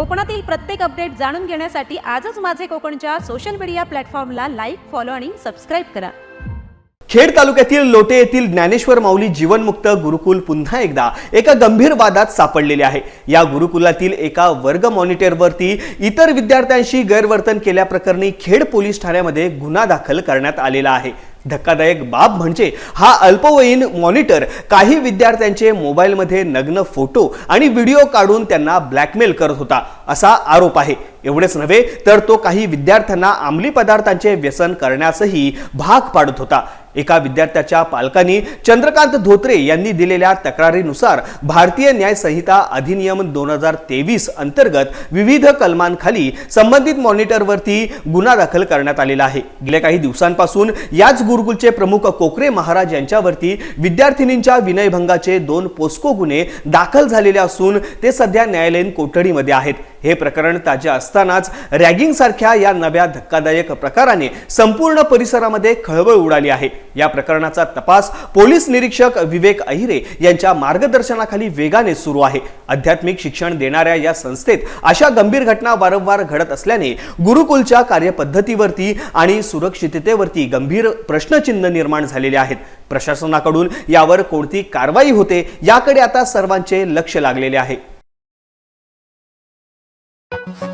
कोकणातील प्रत्येक अपडेट जाणून घेण्यासाठी आजच माझे कोकणच्या सोशल मीडिया प्लॅटफॉर्मला लाईक फॉलो आणि सबस्क्राईब करा. खेड तालुक्यातील लोटे येथील ज्ञानेश्वर माऊली जीवनमुक्त गुरुकुल पुन्हा एकदा एका गंभीर वादात सापडलेले आहे. या गुरुकुलातील एका वर्ग मॉनिटरवरती इतर विद्यार्थ्यांशी गैरवर्तन केल्याप्रकरणी खेड पोलीस ठाण्यामध्ये गुन्हा दाखल करण्यात आलेला आहे. धक्कादायक बाब म्हणजे हा अल्पवयीन मॉनिटर काही विद्यार्थ्यांचे मोबाईलमध्ये नग्न फोटो आणि व्हिडिओ काढून त्यांना ब्लॅकमेल करत होता. असा आरोप आहे. एवढेच नव्हे तर तो काही विद्यार्थ्यांना अंमली पदार्थांचे व्यसन करण्यासही भाग पाडत होता. एका विद्यार्थ्याच्या पालकांनी चंद्रकांत धोत्रे यांनी दिलेल्या तक्रारीनुसार भारतीय न्याय संहिता अधिनियम दोन हजार तेवीस अंतर्गत विविध कलमांखाली संबंधित मॉनिटरवरती गुन्हा दाखल करण्यात आलेला आहे. गेल्या काही दिवसांपासून याच गुरुकुलचे प्रमुख कोकरे महाराज यांच्यावरती विद्यार्थिनींच्या विनयभंगाचे दोन पोस्को गुन्हे दाखल झालेले असून ते सध्या न्यायालयीन कोठडीमध्ये आहेत. हे प्रकरण ताजे असतानाच रॅगिंग सारख्या या नव्या धक्कादायक प्रकाराने संपूर्ण परिसरामध्ये खळबळ उडाली आहे. या प्रकरणाचा तपास पोलीस निरीक्षक विवेक अहिरे यांच्या मार्गदर्शनाखाली वेगाने सुरू आहे. आध्यात्मिक शिक्षण देणाऱ्या या संस्थेत अशा गंभीर घटना वारंवार घडत असल्याने गुरुकुलच्या कार्यपद्धतीवरती आणि सुरक्षिततेवरती गंभीर प्रश्नचिन्ह निर्माण झालेले आहेत. प्रशासनाकडून यावर कोणती कारवाई होते याकडे आता सर्वांचे लक्ष लागलेले आहे. Thank you.